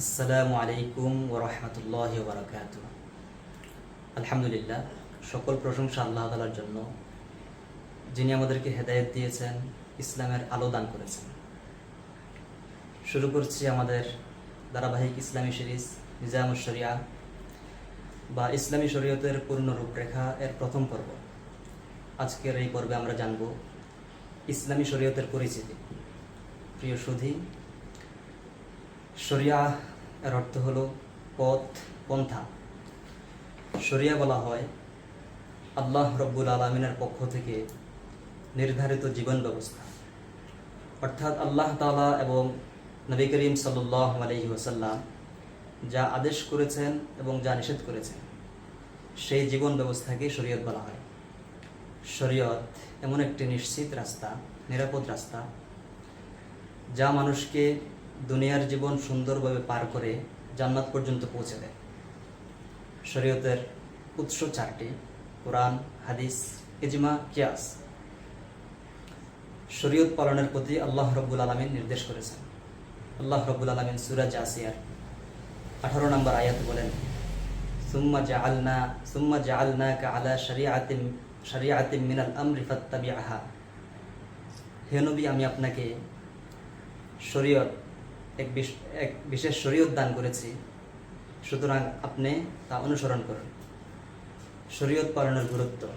আসসালামু আলাইকুম ও রহমতুল্লাহ বারকাত আলহামদুলিল্লাহ, সকল প্রশংসা আল্লাহ তালার জন্য। যিনি আমাদেরকে হেদায়েত দিয়েছেন, ইসলামের আলো দান করেছেন। শুরু করছি আমাদের ধারাবাহিক ইসলামী সিরিজ নিজামুল শরিয়া। বা ইসলামী শরীয়তের পূর্ণ রূপরেখা এর প্রথম পর্ব। আজকের এই পর্বে আমরা জানব ইসলামী শরীয়তের পরিচিতি। প্রিয় সুধী শরিয়া এর অর্থ হল পথ, পন্থা। শরিয়া বলা হয় আল্লাহ রব্বুল আলমিনের পক্ষ থেকে নির্ধারিত জীবন ব্যবস্থা। অর্থাৎ আল্লাহ তালা এবং নবী করিম আলহি ওসাল্লাম যা আদেশ করেছেন এবং যা নিষেধ করেছেন, সেই জীবন ব্যবস্থাকে শরীয়ত বলা হয়। শরীয়ত এমন একটি নিশ্চিত রাস্তা, নিরাপদ রাস্তা, যা মানুষকে দুনিয়ার জীবন সুন্দরভাবে পার করে জান্নাত পর্যন্ত পৌঁছে দেয়। শরীয়তের উৎস চারটি, কোরআন, হাদিস, ইজমা, কিয়াস। শরীয়ত পালনের প্রতি আল্লাহ রব্বুল আলমিন নির্দেশ করেছেন। আল্লাহ রব্বুল আলমিন সুরাজ আসিয়ার আঠারো নম্বর আয়াত বলেন, সুম্মা জাআলনা, সুম্মা জাআলনাকা আলা শরিয়াতিম শরিয়াতিম মিনাল আমরি ফাত্তাবিআহা। হে নবী, আমি আপনাকে শরীয়ত এক এক বিশেষ শরীয়ত দান করেছি। সুতরাং আপনি তা অনুসরণ করুন। শরীয়ত পালনের গুরুত্ব।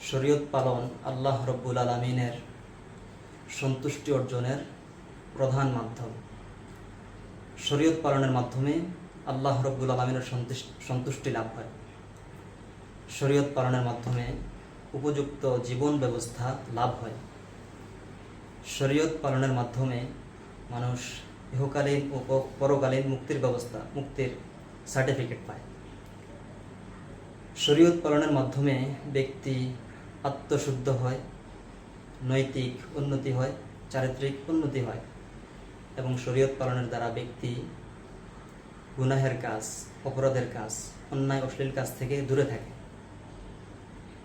শরীয়ত পালন আল্লাহ রব্বুল আলমিনের সন্তুষ্টি অর্জনের প্রধান মাধ্যম। শরীয়ত পালনের মাধ্যমে আল্লাহ রব্বুল আলমিনের সন্তুষ- সন্তুষ্টি লাভ হয়। শরীয়ত পালনের মাধ্যমে উপযুক্ত জীবন ব্যবস্থা লাভ হয়। শরীয়ত পালনের মাধ্যমে মানুষ ইহকালীন ও পরকালীন মুক্তির ব্যবস্থা, মুক্তির সার্টিফিকেট পায়। শরীয়ত পালনের মাধ্যমে ব্যক্তি আত্মশুদ্ধ হয়, নৈতিক উন্নতি হয়, চারিত্রিক উন্নতি হয় এবং শরীয়ত পালনের দ্বারা ব্যক্তি গুনাহের কাজ, অপরাধের কাজ, অন্যায় অশ্লীল কাজ থেকে দূরে থাকে।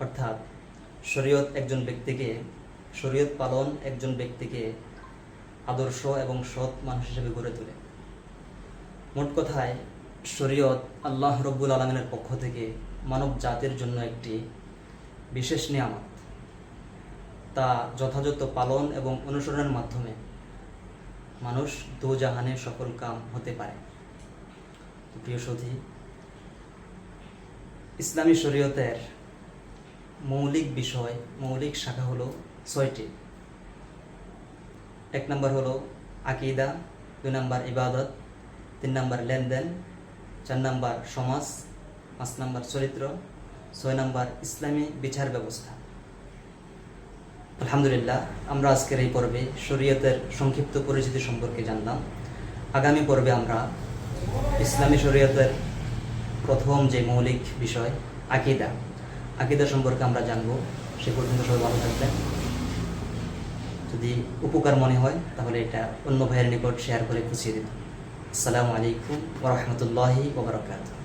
অর্থাৎ শরীয়ত একজন ব্যক্তিকে, শরীয়ত পালন একজন ব্যক্তিকে আদর্শ এবং সৎ মানুষ হিসেবে গড়ে তোলে। মোট কথায়, শরীয়ত আল্লাহ রব্বুল আলমিনের পক্ষ থেকে মানব জাতির জন্য একটি বিশেষ নিয়ামত। তা যথাযথ পালন এবং অনুসরণের মাধ্যমে মানুষ দোজাহানে সফল কাম হতে পারে। প্রিয় সধী ইসলামী শরীয়তের মৌলিক বিষয়, মৌলিক শাখা হলো ছয়টি। এক নম্বর হলো আকিদা, দুই নম্বর ইবাদত, তিন নম্বর লেনদেন, চার নম্বর সমাজ, পাঁচ নম্বর চরিত্র, ছয় নম্বর ইসলামী বিচার ব্যবস্থা। আলহামদুলিল্লাহ, আমরা আজকের এই পর্বে শরীয়তের সংক্ষিপ্ত পরিচিতি সম্পর্কে জানলাম। আগামী পর্বে আমরা ইসলামী শরীয়তের প্রথম যে মৌলিক বিষয়, আকিদা। আকিদা সম্পর্কে আমরা জানব। সে পর্যন্ত সবাই ভালো থাকবেন। যদি উপকার মনে হয়, তাহলে এটা অন্য ভাইয়ের নিকট শেয়ার করে খুশিয়ে দিন আসসালামু আলাইকুম ওরহমতুল্লাহি ওবরাকাতুহ